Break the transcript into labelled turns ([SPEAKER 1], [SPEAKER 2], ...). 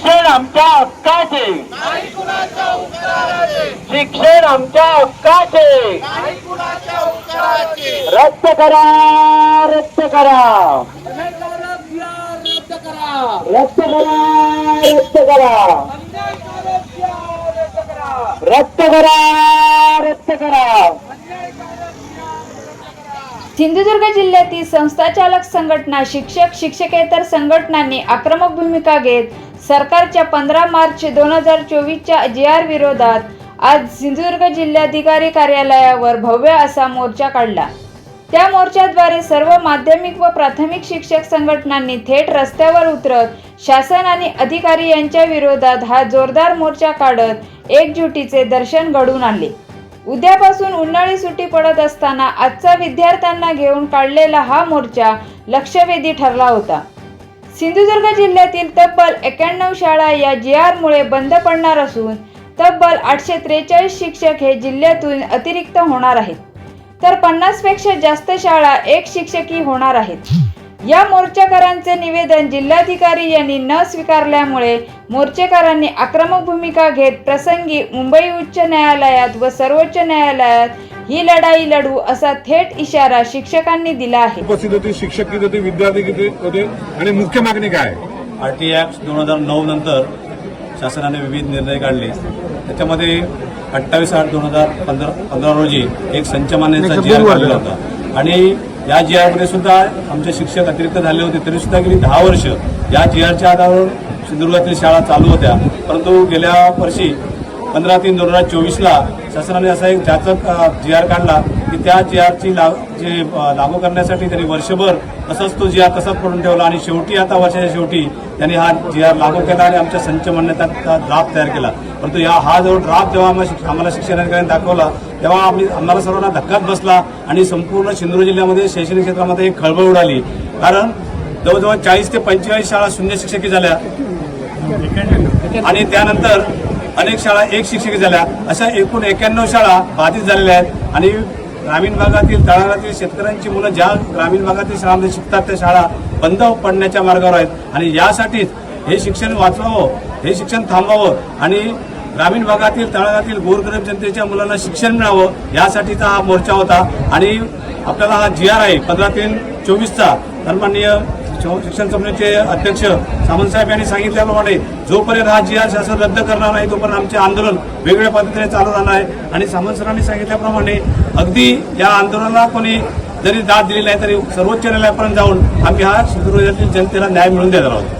[SPEAKER 1] शिक्षण आमच्या हक्काचे. शिक्षण आमच्या हक्काचे. रद्द करा रद्द करा. रद्द करा रद्द करा. रद्द करा रद्द करा.
[SPEAKER 2] सिंधुदुर्ग जिल्ह्यातील संस्थाचालक संघटना शिक्षक शिक्षकेतर संघटनांनी आक्रमक भूमिका घेत सरकारच्या पंधरा मार्च दोन हजार चोवीसच्या जे आर विरोधात आज सिंधुदुर्ग जिल्हाधिकारी कार्यालयावर भव्य असा मोर्चा काढला. त्या मोर्चाद्वारे सर्व माध्यमिक व प्राथमिक शिक्षक संघटनांनी थेट रस्त्यावर उतरत शासन आणि अधिकारी यांच्या विरोधात हा जोरदार मोर्चा काढत एकजुटीचे दर्शन घडून आले उद्यापासून उन्हाळी सुट्टी पडत असताना आजचा विद्यार्थ्यांना घेऊन काढलेला हा मोर्चा लक्षवेधी ठरला होता. सिंधुदुर्ग जिल्ह्यातील तब्बल एक्याण्णव शाळा या जी आरमुळे बंद पडणार असून तब्बल आठशे त्रेचाळीस शिक्षक हे जिल्ह्यातून अतिरिक्त होणार आहेत. तर पन्नासपेक्षा जास्त शाळा एक शिक्षकी होणार आहेत. या मोर्चाकारांचे निवेदन जिल्हाधिकारी यांनी न स्वीकारल्यामुळे मोर्चेकरांनी आक्रमक भूमिका घेत प्रसंगी मुंबई उच्च न्यायालयात व सर्वोच्च न्यायालयात ही लढाई लढू असा थेट इशारा शिक्षकांनी दिला आहे.
[SPEAKER 3] उपस्थित होती शिक्षक किती होते विद्यार्थी किती होते आणि मुख्य मागणी काय? आहे?
[SPEAKER 4] आरटी ॲक्ट दोन हजार नऊ नंतर शासनाने विविध निर्णय काढले. त्याच्यामध्ये अठ्ठावीस आठ दोन हजार पंधरा पंधरा रोजी एक संच मान्यचा जी आर होता. आणि या जी आरमध्ये सुद्धा आमचे शिक्षक अतिरिक्त झाले होते. तरी सुद्धा गेली दहा वर्ष या जी आरच्या आधारावर सिंधुदुर्गातील शाळा चालू होत्या. परंतु गेल्या वर्षी पंधरा तीन दोन हजार चोवीसला शासनाने असा एक जाचक जी आर काढला की त्या जी आरची ला जे लागू करण्यासाठी त्यांनी वर्षभर तसंच तो जी आर तसाच पडून ठेवला आणि शेवटी आता वर्षाच्या शेवटी त्यांनी हा जी आर लागू केला आणि आमच्या संच मान्यता ड्राफ्ट तयार केला. परंतु या हा जो ड्राफ्ट जेव्हा आम्हाला आम्हाला शिक्षणाधिकाऱ्यांनी दाखवला तेव्हा आम्ही आम्हाला सर्वांना धक्काच बसला आणि संपूर्ण सिंधुदुर्ग जिल्ह्यामध्ये शैक्षणिक क्षेत्रामध्ये एक खळबळ उडाली. कारण जवळजवळ चाळीस ते पंचेचाळीस शाळा शून्य शिक्षकी झाल्या. आणि त्यानंतर अनेक शाळा एक शिक्षकी झाल्या. अशा एकूण एक्याण्णव शाळा बाधित झालेल्या आहेत. आणि ग्रामीण भागातील तळागातील शेतकऱ्यांची मुलं ज्या ग्रामीण भागातील शाळांमध्ये शिकतात त्या शाळा बंद पडण्याच्या मार्गावर आहेत. आणि यासाठीच हे शिक्षण वाचवावं हे शिक्षण थांबवावं आणि ग्रामीण भागातील तळागातील गोरगरीब जनतेच्या मुलांना शिक्षण मिळावं यासाठीचा हा मोर्चा होता. आणि आपल्याला हा जी आर आहे पंधरा तीन चोवीसचा सन्माननीय शिक्षण संस्थेचे अध्यक्ष सामंतसाहेब यांनी सांगितल्याप्रमाणे जोपर्यंत हा जी आर शासन रद्द करणार नाही तोपर्यंत आमचे आंदोलन वेगवेगळ्या पद्धतीने चालू राहणार आहे. आणि सामंत सरांनी सांगितल्याप्रमाणे अगदी या आंदोलनाला कोणी जरी दाद दिली नाही तरी सर्वोच्च न्यायालयापर्यंत जाऊन आम्ही हा सिंधुदुर्गातील जनतेला न्याय मिळवून देणार आहोत.